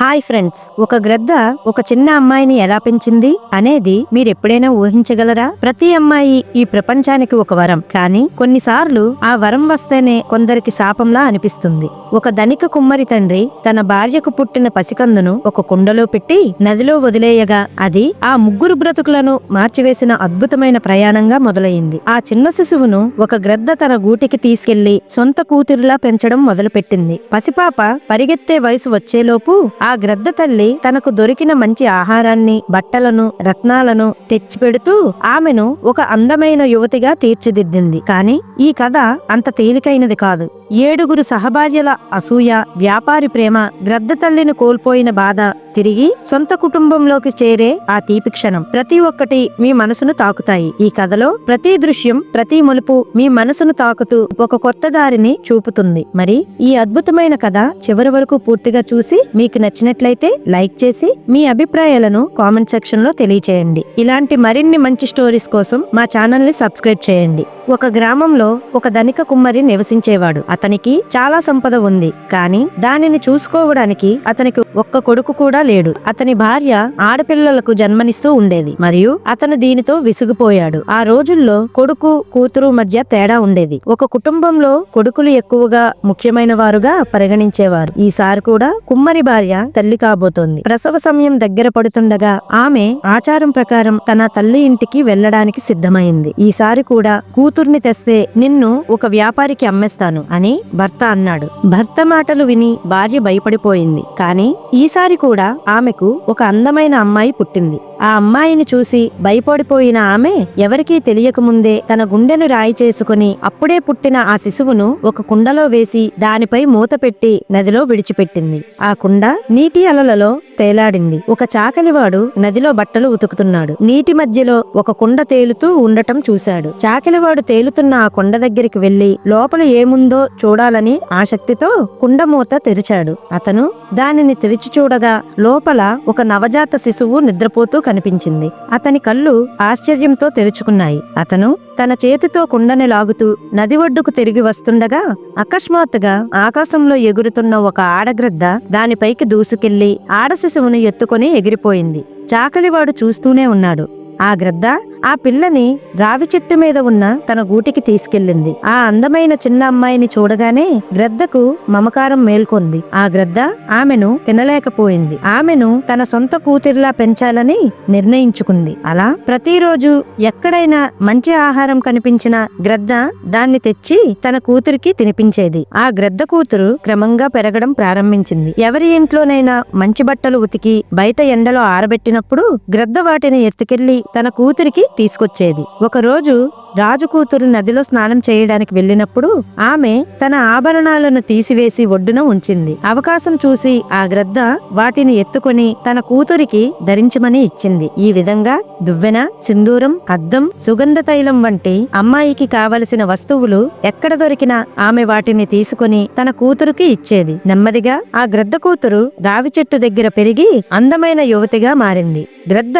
Hi friends ఒక గ్రద్ద ఒక చిన్న అమ్మాయిని ఎలా పెంచింది అనేది మీరెప్పుడైనా ఊహించగలరా? ప్రతి అమ్మాయి ఈ ప్రపంచానికి ఒక వరం. కానీ కొన్నిసార్లు ఆ వరం వస్తేనే కొందరికి శాపంలా అనిపిస్తుంది. ఒక ధనిక కుమ్మరి తండ్రి తన భార్యకు పుట్టిన పసికందును ఒక కుండలో పెట్టి నదిలో వదిలేయగా అది ఆ ముగ్గురు బ్రతుకులను మార్చివేసిన అద్భుతమైన ప్రయాణంగా మొదలైంది. ఆ చిన్న శిశువును ఒక గ్రద్ద తన గూటికి తీసుకెళ్ళి సొంత కూతురులా పెంచడం మొదలుపెట్టింది. పసిపాప పరిగెత్తే వయసు వచ్చేలోపు ఆ గ్రద్ద తల్లి తనకు దొరికిన మంచి ఆహారాన్ని బట్టలను రత్నాలను తెచ్చిపెడుతూ ఆమెను ఒక అందమైన యువతిగా తీర్చిదిద్దింది. కాని ఈ కథ అంత తేలికైనది కాదు. ఏడుగురు సహభార్యల అసూయ వ్యాపారి ప్రేమ గ్రద్ద తల్లిని కోల్పోయిన బాధ తిరిగి సొంత కుటుంబంలోకి చేరే ఆ తీపి క్షణం ప్రతి ఒక్కటి మీ మనసును తాకుతాయి. ఈ కథలో ప్రతి దృశ్యం ప్రతి మలుపు మీ మనసును తాకుతూ ఒక కొత్త దారిని చూపుతుంది. మరి ఈ అద్భుతమైన కథ చివరి వరకు పూర్తిగా చూసి మీకు నచ్చినట్లయితే లైక్ చేసి మీ అభిప్రాయాలను కామెంట్ సెక్షన్లో తెలియచేయండి. ఇలాంటి మరిన్ని మంచి స్టోరీస్ కోసం మా ఛానల్ని సబ్స్క్రైబ్ చేయండి. ఒక గ్రామంలో ఒక ధనిక కుమ్మరి నివసించేవాడు. అతనికి చాలా సంపద ఉంది. కానీ దానిని చూసుకోవడానికి అతనికి ఒక్క కొడుకు కూడా లేడు. అతని భార్య ఆడపిల్లలకు జన్మనిస్తూ ఉండేది. మరియు అతను దీనితో విసిగిపోయాడు. ఆ రోజుల్లో కొడుకు కూతురు మధ్య తేడా ఉండేది. ఒక కుటుంబంలో కొడుకులు ఎక్కువగా ముఖ్యమైన వారుగా పరిగణించేవారు. ఈసారి కూడా కుమ్మరి భార్య తల్లి కాబోతోంది. ప్రసవ సమయం దగ్గర పడుతుండగా ఆమె ఆచారం ప్రకారం తన తల్లి ఇంటికి వెళ్ళడానికి సిద్ధమైంది. ఈసారి కూడా కూతుర్ని తెస్తే నిన్ను ఒక వ్యాపారికి అమ్మేస్తాను అని భర్త అన్నాడు. భర్త మాటలు విని భార్య భయపడిపోయింది. కానీ ఈసారి కూడా ఆమెకు ఒక అందమైన అమ్మాయి పుట్టింది. ఆ అమ్మాయిని చూసి భయపడిపోయిన ఆమె ఎవరికీ తెలియకముందే తన గుండెను రాయి చేసుకుని అప్పుడే పుట్టిన ఆ శిశువును ఒక కుండలో వేసి దానిపై మూత పెట్టి నదిలో విడిచిపెట్టింది. ఆ కుండ నీటి అలలలో తేలాడింది. ఒక చాకలివాడు నదిలో బట్టలు ఉతుకుతున్నాడు. నీటి మధ్యలో ఒక కుండ తేలుతూ ఉండటం చూశాడు. చాకలివాడు తేలుతున్న ఆ కుండ దగ్గరికి వెళ్ళి లోపల ఏముందో చూడాలని ఆసక్తితో కుండ మూత తెరిచాడు. అతను దానిని తెరిచి చూడగా లోపల ఒక నవజాత శిశువు నిద్రపోతూ కనిపించింది. అతని కళ్ళు ఆశ్చర్యంతో తెరుచుకున్నాయి. అతను తన చేతితో కుండని లాగుతూ నది ఒడ్డుకు తిరిగి వస్తుండగా అకస్మాత్తుగా ఆకాశంలో ఎగురుతున్న ఒక ఆడగ్రద్ద దానిపైకి దూసుకెళ్ళి ఆడశిశువును ఎత్తుకొని ఎగిరిపోయింది. చాకలివాడు చూస్తూనే ఉన్నాడు. ఆ గ్రద్ద ఆ పిల్లని రావి చెట్టు మీద ఉన్న తన గూటికి తీసుకెళ్ళింది. ఆ అందమైన చిన్న అమ్మాయిని చూడగానే గ్రద్దకు మమకారం మేల్కొంది. ఆ గ్రద్ద ఆమెను తినలేకపోయింది. ఆమెను తన సొంత కూతురిలా పెంచాలని నిర్ణయించుకుంది. అలా ప్రతిరోజు ఎక్కడైనా మంచి ఆహారం కనిపించిన గ్రద్ద దాన్ని తెచ్చి తన కూతురికి తినిపించేది. ఆ గ్రద్ద కూతురు క్రమంగా పెరగడం ప్రారంభించింది. ఎవరి ఇంట్లోనైనా మంచి బట్టలు ఉతికి బయట ఎండలో ఆరబెట్టినప్పుడు గ్రద్ద వాటిని ఎత్తుకెళ్ళి తన కూతురికి తీసుకొచ్చేది. ఒకరోజు రాజు కూతురు నదిలో స్నానం చేయడానికి వెళ్ళినప్పుడు ఆమె తన ఆభరణాలను తీసివేసి ఒడ్డున ఉంచింది. అవకాశం చూసి ఆ గ్రద్ద వాటిని ఎత్తుకొని తన కూతురికి ధరించమని ఇచ్చింది. ఈ విధంగా దువ్వెన సింధూరం అద్దం సుగంధ తైలం వంటి అమ్మాయికి కావలసిన వస్తువులు ఎక్కడ దొరికినా ఆమె వాటిని తీసుకొని తన కూతురుకి ఇచ్చేది. నెమ్మదిగా ఆ గ్రద్ద కూతురు రావి చెట్టు దగ్గర పెరిగి అందమైన యువతిగా మారింది. గ్రద్ద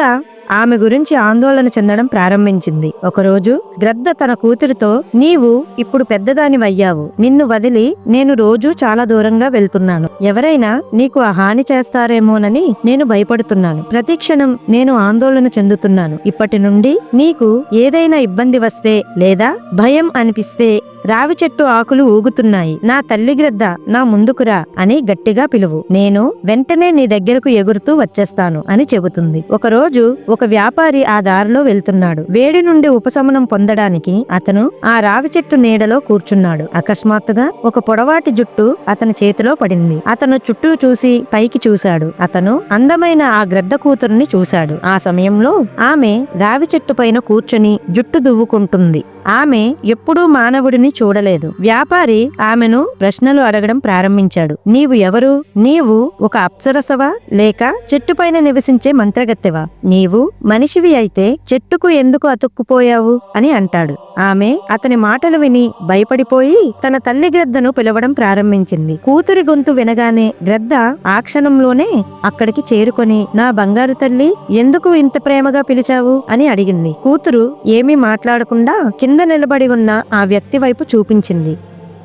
ఆమె గురించి ఆందోళన చెందడం ప్రారంభించింది. ఒకరోజు గ్రద్ద తన కూతురితో నీవు ఇప్పుడు పెద్దదానివయ్యావు. నిన్ను వదిలి నేను రోజూ చాలా దూరంగా వెళ్తున్నాను. ఎవరైనా నీకు ఆ హాని చేస్తారేమోనని నేను భయపడుతున్నాను. ప్రతిక్షణం నేను ఆందోళన చెందుతున్నాను. ఇప్పటి నుండి నీకు ఏదైనా ఇబ్బంది వస్తే లేదా భయం అనిపిస్తే రావి చెట్టు ఆకులు ఊగుతున్నాయి. నా తల్లి గ్రద్ద నా ముందుకురా అని గట్టిగా పిలువు. నేను వెంటనే నీ దగ్గరకు ఎగురుతూ వచ్చేస్తాను అని చెబుతుంది. ఒకరోజు ఒక వ్యాపారి ఆ దారిలో వెళ్తున్నాడు. వేడి నుండి ఉపశమనం పొందడానికి అతను ఆ రావి చెట్టు నీడలో కూర్చున్నాడు. అకస్మాత్తుగా ఒక పొడవాటి జుట్టు అతని చేతిలో పడింది. అతను చుట్టూ చూసి పైకి చూశాడు. అతను అందమైన ఆ గ్రద్ద కూతురుని చూశాడు. ఆ సమయంలో ఆమె రావి చెట్టు పైన కూర్చొని జుట్టు దువ్వుకుంటుంది. ఆమె ఎప్పుడూ మానవుడిని చూడలేదు. వ్యాపారి ఆమెను ప్రశ్నలు అడగడం ప్రారంభించాడు. నీవు ఎవరు? నీవు ఒక అప్సరసవా? లేక చెట్టుపైన నివసించే మంత్రగత్తెవా? నీవు మనిషివి అయితే చెట్టుకు ఎందుకు అతుక్కుపోయావు? అని అంటాడు. ఆమె అతని మాటలు విని భయపడిపోయి తన తల్లి గ్రద్దను పిలవడం ప్రారంభించింది. కూతురి గొంతు వినగానే గ్రద్ద ఆ క్షణంలోనే అక్కడికి చేరుకొని నా బంగారు తల్లి ఎందుకు ఇంత ప్రేమగా పిలిచావు? అని అడిగింది. కూతురు ఏమీ మాట్లాడకుండా కింద కింద నిలబడి ఉన్న ఆ వ్యక్తి వైపు చూపించింది.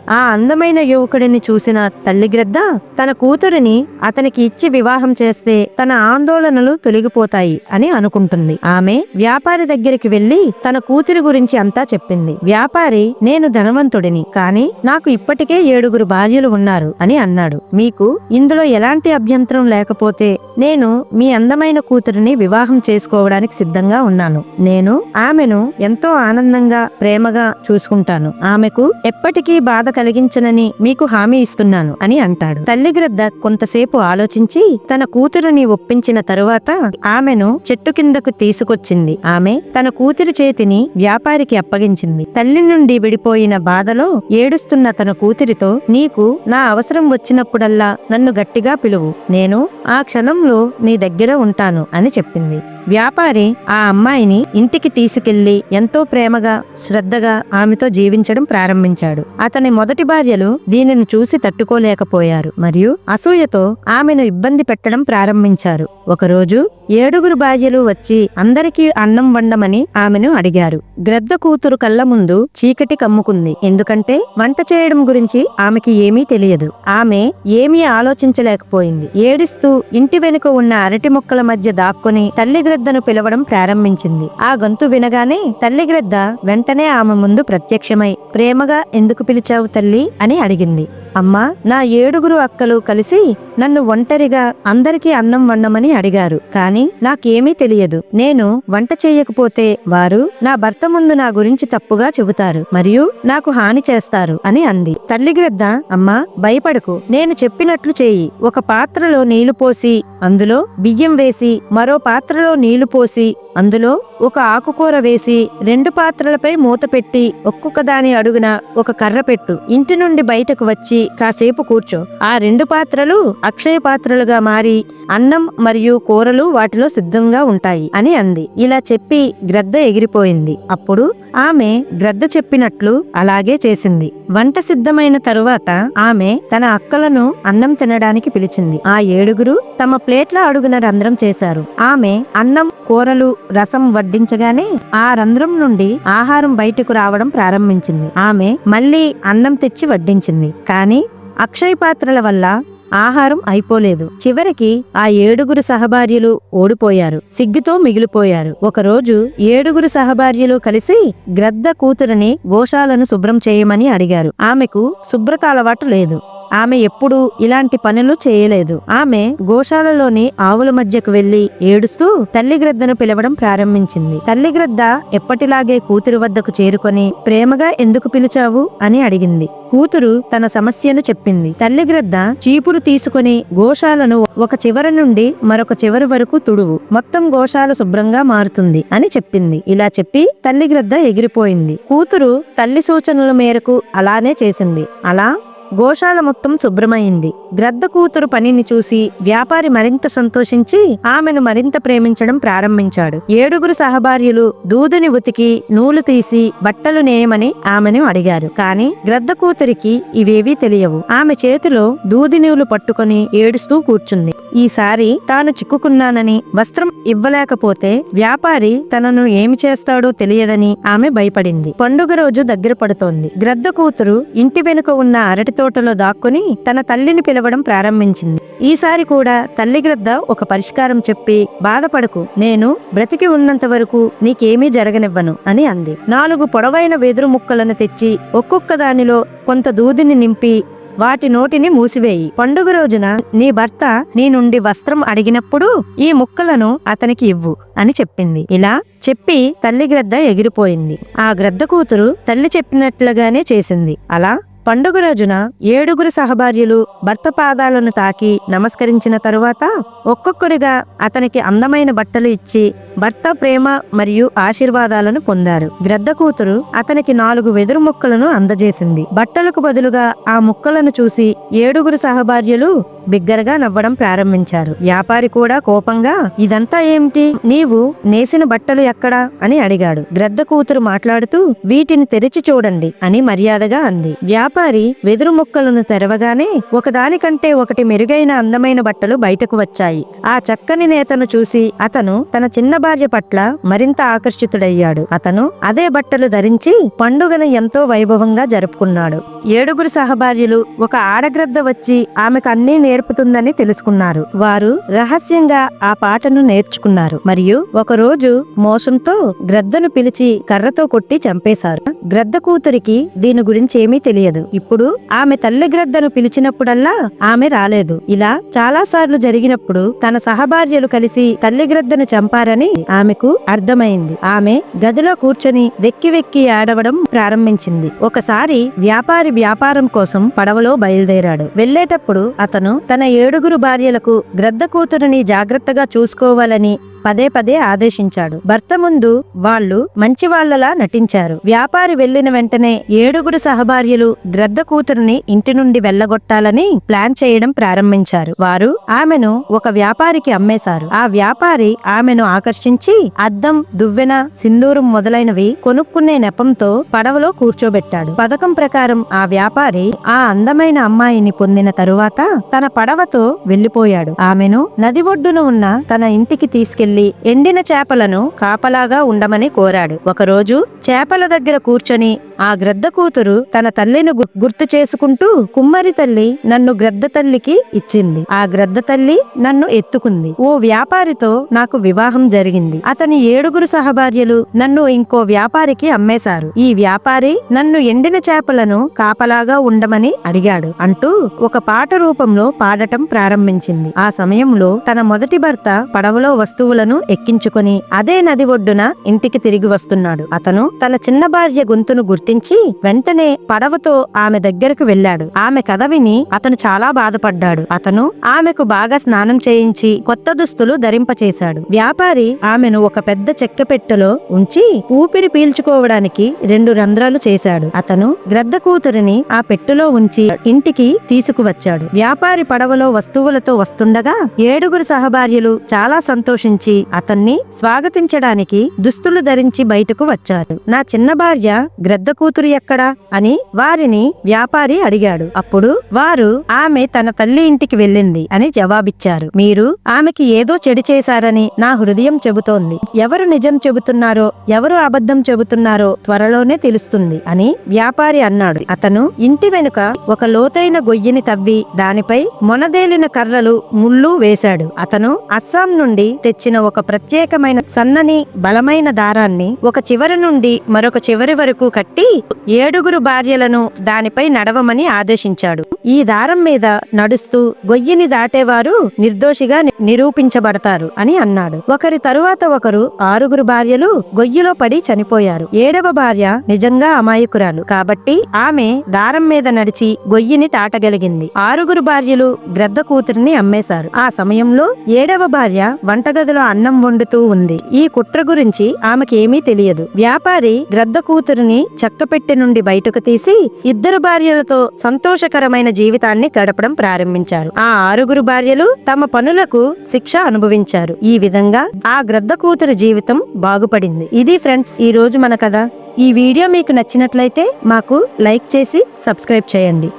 ఆ అందమైన యువకుడిని చూసిన తల్లి గ్రద్ద తన కూతురిని అతనికి ఇచ్చి వివాహం చేస్తే తన ఆందోళనలు తొలగిపోతాయి అని అనుకుంటుంది. ఆమె వ్యాపారి దగ్గరికి వెళ్ళి తన కూతురి గురించి అంతా చెప్పింది. వ్యాపారి నేను ధనవంతుడిని కానీ నాకు ఇప్పటికే ఏడుగురు భార్యలు ఉన్నారు అని అన్నాడు. మీకు ఇందులో ఎలాంటి అభ్యంతరం లేకపోతే నేను మీ అందమైన కూతురిని వివాహం చేసుకోవడానికి సిద్ధంగా ఉన్నాను. నేను ఆమెను ఎంతో ఆనందంగా ప్రేమగా చూసుకుంటాను. ఆమెకు ఎప్పటికీ బాధ కలిగించనని మీకు హామీ ఇస్తున్నాను అని అంటాడు. తల్లి గ్రద్ద కొంతసేపు ఆలోచించి తన కూతురుని ఒప్పించిన తరువాత ఆమెను చెట్టు కిందకు తీసుకొచ్చింది. ఆమె తన కూతురి చేతిని వ్యాపారికి అప్పగించింది. తల్లి నుండి విడిపోయిన బాధలో ఏడుస్తున్న తన కూతురితో నీకు నా అవసరం వచ్చినప్పుడల్లా నన్ను గట్టిగా పిలువు. నేను ఆ క్షణంలో నీ దగ్గర ఉంటాను అని చెప్పింది. వ్యాపారి ఆ అమ్మాయిని ఇంటికి తీసుకెళ్ళి ఎంతో ప్రేమగా శ్రద్ధగా ఆమెతో జీవించడం ప్రారంభించాడు. అతని మొదటి భార్యలు దీనిని చూసి తట్టుకోలేకపోయారు మరియు అసూయతో ఆమెను ఇబ్బంది పెట్టడం ప్రారంభించారు. ఒకరోజు ఏడుగురు భార్యలు వచ్చి అందరికీ అన్నం వండమని ఆమెను అడిగారు. గ్రద్ద కూతురు కళ్ళ ముందు చీకటి కమ్ముకుంది. ఎందుకంటే వంట చేయడం గురించి ఆమెకి ఏమీ తెలియదు. ఆమె ఏమీ ఆలోచించలేకపోయింది. ఏడుస్తూ ఇంటి వెనుక ఉన్న అరటి మొక్కల మధ్య దాక్కుని తల్లి గ్రద్దను పిలవడం ప్రారంభించింది. ఆ గొంతు వినగానే తల్లి గ్రద్ద వెంటనే ఆమె ముందు ప్రత్యక్షమై ప్రేమగా ఎందుకు పిలిచావు తల్లి? అని అడిగింది. అమ్మా నా ఏడుగురు అక్కలు కలిసి నన్ను ఒంటరిగా అందరికీ అన్నం వండమని అడిగారు. కానీ నాకేమీ తెలియదు. నేను వంట చేయకపోతే వారు నా భర్త ముందు నా గురించి తప్పుగా చెబుతారు మరియు నాకు హాని చేస్తారు అని అంది. తల్లి గ్రద్ద అమ్మా భయపడకు. నేను చెప్పినట్లు చేయి. ఒక పాత్రలో నీళ్ళు పోసి అందులో బియ్యం వేసి మరో పాత్రలో నీళ్ళు పోసి అందులో ఒక ఆకుకూర వేసి రెండు పాత్రలపై మూత పెట్టి ఒక్కొక్క దాని అడుగున ఒక కర్ర పెట్టు. ఇంటి నుండి బయటకు వచ్చి కాసేపు కూర్చో. ఆ రెండు పాత్రలు అక్షయ పాత్రలుగా మారి అన్నం మరియు కూరలు వాటిలో సిద్ధంగా ఉంటాయి అని అంది. ఇలా చెప్పి గ్రద్ద ఎగిరిపోయింది. అప్పుడు ఆమె గ్రద్ద చెప్పినట్లు అలాగే చేసింది. వంట సిద్ధమైన తరువాత ఆమె తన అక్కలను అన్నం తినడానికి పిలిచింది. ఆ ఏడుగురు తమ ప్లేట్ల అడుగున రంధ్రం చేశారు. ఆమె అన్నం కూరలు రసం వడ్డించగానే ఆ రంధ్రం నుండి ఆహారం బయటకు రావడం ప్రారంభించింది. ఆమె మళ్ళీ అన్నం తెచ్చి వడ్డించింది. కానీ అక్షయ పాత్రల వల్ల ఆహారం అయిపోలేదు. చివరికి ఆ ఏడుగురు సహభార్యులు ఓడిపోయారు. సిగ్గుతో మిగిలిపోయారు. ఒకరోజు ఏడుగురు సహభార్యులు కలిసి గ్రద్ద కూతురిని గోశాలను శుభ్రం చేయమని అడిగారు. ఆమెకు శుభ్రత అలవాటు లేదు. ఆమె ఎప్పుడూ ఇలాంటి పనులు చేయలేదు. ఆమె గోశాలలోని ఆవుల మధ్యకు వెళ్ళి ఏడుస్తూ తల్లి గ్రద్దను పిలవడం ప్రారంభించింది. తల్లి గ్రద్ద ఎప్పటిలాగే కూతురు వద్దకు చేరుకొని ప్రేమగా ఎందుకు పిలిచావు? అని అడిగింది. కూతురు తన సమస్యను చెప్పింది. తల్లి గ్రద్ద చీపురు తీసుకుని గోశాలను ఒక చివరి నుండి మరొక చివరి వరకు తుడువు. మొత్తం గోశాల శుభ్రంగా మారుతుంది అని చెప్పింది. ఇలా చెప్పి తల్లి గ్రద్ద ఎగిరిపోయింది. కూతురు తల్లి సూచనల మేరకు అలానే చేసింది. అలా గోశాల మొత్తం శుభ్రమైంది. గ్రద్ద కూతురు పనిని చూసి వ్యాపారి మరింత సంతోషించి ఆమెను మరింత ప్రేమించడం ప్రారంభించాడు. ఏడుగురు సహభార్యులు దూదుని ఉతికి నూలు తీసి బట్టలు నేయమని ఆమెను అడిగారు. కాని గ్రద్ద కూతురికి ఇవేవీ తెలియవు. ఆమె చేతిలో దూది నూలు పట్టుకొని ఏడుస్తూ కూర్చుంది. ఈసారి తాను చిక్కుకున్నానని వస్త్రం ఇవ్వలేకపోతే వ్యాపారి తనను ఏమి చేస్తాడో తెలియదని ఆమె భయపడింది. పండుగ రోజు దగ్గర పడుతోంది. గ్రద్ద కూతురు ఇంటి వెనుక ఉన్న అరటి తోటలో దాక్కుని తన తల్లిని పిలవడం ప్రారంభించింది. ఈసారి కూడా తల్లి గ్రద్ద ఒక పరిష్కారం చెప్పి బాధపడకు నేను బ్రతికి ఉన్నంత వరకు నీకేమీ జరగనివ్వను అని అంది. నాలుగు పొడవైన వెదురు ముక్కలను తెచ్చి ఒక్కొక్క దానిలో కొంత దూదిని నింపి వాటి నోటిని మూసివేయి. పండుగ రోజున నీ భర్త నీ నుండి వస్త్రం అడిగినప్పుడు ఈ ముక్కలను అతనికి ఇవ్వు అని చెప్పింది. ఇలా చెప్పి తల్లి గ్రద్ద ఎగిరిపోయింది. ఆ గ్రద్ద కూతురు తల్లి చెప్పినట్లుగానే చేసింది. అలా పండుగ రోజున ఏడుగురు సహభార్యులు భర్త పాదాలను తాకి నమస్కరించిన తరువాత ఒక్కొక్కరిగా అతనికి అందమైన బట్టలు ఇచ్చి భర్త ప్రేమ మరియు ఆశీర్వాదాలను పొందారు. గ్రద్ద కూతురు అతనికి నాలుగు వెదురు ముక్కలను అందజేసింది. బట్టలకు బదులుగా ఆ ముక్కలను చూసి ఏడుగురు సహభార్యులు బిగ్గరగా నవ్వడం ప్రారంభించారు. వ్యాపారి కూడా కోపంగా ఇదంతా ఏమిటి? నీవు నేసిన బట్టలు ఎక్కడా? అని అడిగాడు. గ్రద్ద కూతురు మాట్లాడుతూ వీటిని తెరిచి చూడండి అని మర్యాదగా అంది. వ్యాపారి వెదురు ముక్కలను తెరవగానే ఒకదానికంటే ఒకటి మెరుగైన అందమైన బట్టలు బయటకు వచ్చాయి. ఆ చక్కని నేతను చూసి అతను తన చిన్న భార్య పట్ల మరింత ఆకర్షితుడయ్యాడు. అతను అదే బట్టలు ధరించి పండుగను ఎంతో వైభవంగా జరుపుకున్నాడు. ఏడుగురు సహభార్యులు ఒక ఆడగ్రద్ద వచ్చి ఆమెకు అన్నీ నేర్పుతుందని తెలుసుకున్నారు. వారు రహస్యంగా ఆ పాటను నేర్చుకున్నారు. మరియు ఒకరోజు మోసంతో గ్రద్దను పిలిచి కర్రతో కొట్టి చంపేశారు. గ్రద్ద కూతురికి దీని గురించి ఏమీ తెలియదు. ఇప్పుడు ఆమె తల్లి గ్రద్దను పిలిచినప్పుడల్లా ఆమె రాలేదు. ఇలా చాలా సార్లు జరిగినప్పుడు తన సహభార్యలు కలిసి తల్లి గ్రద్దను చంపారని ఆమెకు అర్థమైంది. ఆమె గదిలో కూర్చొని వెక్కి వెక్కి ఆడవడం ప్రారంభించింది. ఒకసారి వ్యాపారి వ్యాపారం కోసం పడవలో బయలుదేరాడు. వెళ్ళేటప్పుడు అతను తన ఏడుగురు భార్యలకు గ్రద్ద కూతురుని జాగ్రత్తగా చూసుకోవాలని పదే పదే ఆదేశించాడు. భర్త ముందు వాళ్ళు మంచివాళ్ళలా నటించారు. వ్యాపారి వెళ్ళిన వెంటనే ఏడుగురు సహభార్యులు గ్రద్ద కూతురుని ఇంటి నుండి వెళ్ళగొట్టాలని ప్లాన్ చేయడం ప్రారంభించారు. వారు ఆమెను ఒక వ్యాపారికి అమ్మేశారు. ఆ వ్యాపారి ఆమెను ఆకర్షించి అద్దం దువ్వెన సింధూరం మొదలైనవి కొనుక్కునే నెపంతో పడవలో కూర్చోబెట్టాడు. పథకం ప్రకారం ఆ వ్యాపారి ఆ అందమైన అమ్మాయిని పొందిన తరువాత తన పడవతో వెళ్ళిపోయాడు ఆమెను నది ఒడ్డున ఉన్న తన ఇంటికి తీసుకెళ్ళి ఎండిన చేపలను కాపలాగా ఉండమని కోరాడు. ఒకరోజు చేపల దగ్గర కూర్చొని ఆ గ్రద్ద కూతురు తన తల్లిని గుర్తు చేసుకుంటూ కుమ్మరి తల్లి నన్ను గ్రద్ద తల్లికి ఇచ్చింది. ఆ గ్రద్ద తల్లి నన్ను ఎత్తుకుంది. ఓ వ్యాపారితో నాకు వివాహం జరిగింది. అతని ఏడుగురు సహభార్యలు నన్ను ఇంకో వ్యాపారికి అమ్మేశారు. ఈ వ్యాపారి నన్ను ఎండిన చేపలను కాపలాగా ఉండమని అడిగాడు. అంటూ ఒక పాట రూపంలో పాడటం ప్రారంభించింది. ఆ సమయంలో తన మొదటి భర్త పడవలో వస్తువులను ఎక్కించుకొని అదే నది ఒడ్డున ఇంటికి తిరిగి వస్తున్నాడు. అతను తన చిన్న భార్య గొంతును గుర్తించి వెంటనే పడవతో ఆమె దగ్గరకు వెళ్ళాడు. ఆమె కథ విని అతను చాలా బాధపడ్డాడు. అతను ఆమెకు బాగా స్నానం చేయించి కొత్త దుస్తులు ధరింపచేశాడు. వ్యాపారి ఆమెను ఒక పెద్ద చెక్క పెట్టెలో ఉంచి ఊపిరి పీల్చుకోవడానికి రెండు రంధ్రాలు చేశాడు. అతను గ్రద్ద కూతురిని ఆ పెట్టెలో ఉంచి ఇంటికి తీసుకువచ్చాడు. వ్యాపారి పడవలో వస్తువులతో వస్తుండగా ఏడుగురు సహభార్యులు చాలా సంతోషించి అతన్ని స్వాగతించడానికి దుస్తులు ధరించి బయటకు వచ్చారు. నా చిన్న భార్య గ్రద్ద కూతురు ఎక్కడా? అని వారిని వ్యాపారి అడిగాడు. అప్పుడు వారు ఆమె తన తల్లి ఇంటికి వెళ్ళింది అని జవాబిచ్చారు. మీరు ఆమెకి ఏదో చెడు చేశారని నా హృదయం చెబుతోంది. ఎవరు నిజం చెబుతున్నారో ఎవరు అబద్ధం చెబుతున్నారో త్వరలోనే తెలుస్తుంది అని వ్యాపారి అన్నాడు. అతను ఇంటి వెనుక ఒక లోతైన గొయ్యిని తవ్వి దానిపై మొనదేలిన కర్రలు ముళ్ళు వేశాడు. అతను అస్సాం నుండి తెచ్చిన ఒక ప్రత్యేకమైన సన్నని బలమైన దారాన్ని ఒక చివరి నుండి మరొక చివరి వరకు కట్టి ఏడుగురు భార్యలను దానిపై నడవమని ఆదేశించాడు. ఈ దారం మీద నడుస్తూ గొయ్యిని దాటేవారు నిర్దోషిగా నిరూపించబడతారు అని అన్నాడు. ఒకరి తరువాత ఒకరు ఆరుగురు భార్యలు గొయ్యిలో పడి చనిపోయారు. ఏడవ భార్య నిజంగా అమాయకురాలు. కాబట్టి ఆమె దారం మీద నడిచి గొయ్యిని దాటగలిగింది. ఆరుగురు భార్యలు గ్రద్ద కూతురిని అమ్మేశారు. ఆ సమయంలో ఏడవ భార్య వంటగదిలో అన్నం వండుతూ ఉంది. ఈ కుట్ర గురించి ఆమెకేమీ తెలియదు. వ్యాపారి గ్రద్ద కూతురిని చెక్కపెట్టె నుండి బయటకు తీసి ఇద్దరు భార్యలతో సంతోషకరమైన జీవితాన్ని గడపడం ప్రారంభించారు. ఆ ఆరుగురు భార్యలు తమ పనులకు శిక్ష అనుభవించారు. ఈ విధంగా ఆ గ్రద్ద కూతురు జీవితం బాగుపడింది. ఇది ఫ్రెండ్స్ ఈ రోజు మన కథ. ఈ వీడియో మీకు నచ్చినట్లయితే మాకు లైక్ చేసి సబ్స్క్రైబ్ చేయండి.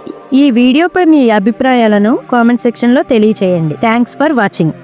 ఈ వీడియోపై మీ అభిప్రాయాలను కామెంట్ సెక్షన్లో తెలియచేయండి. Thanks for watching.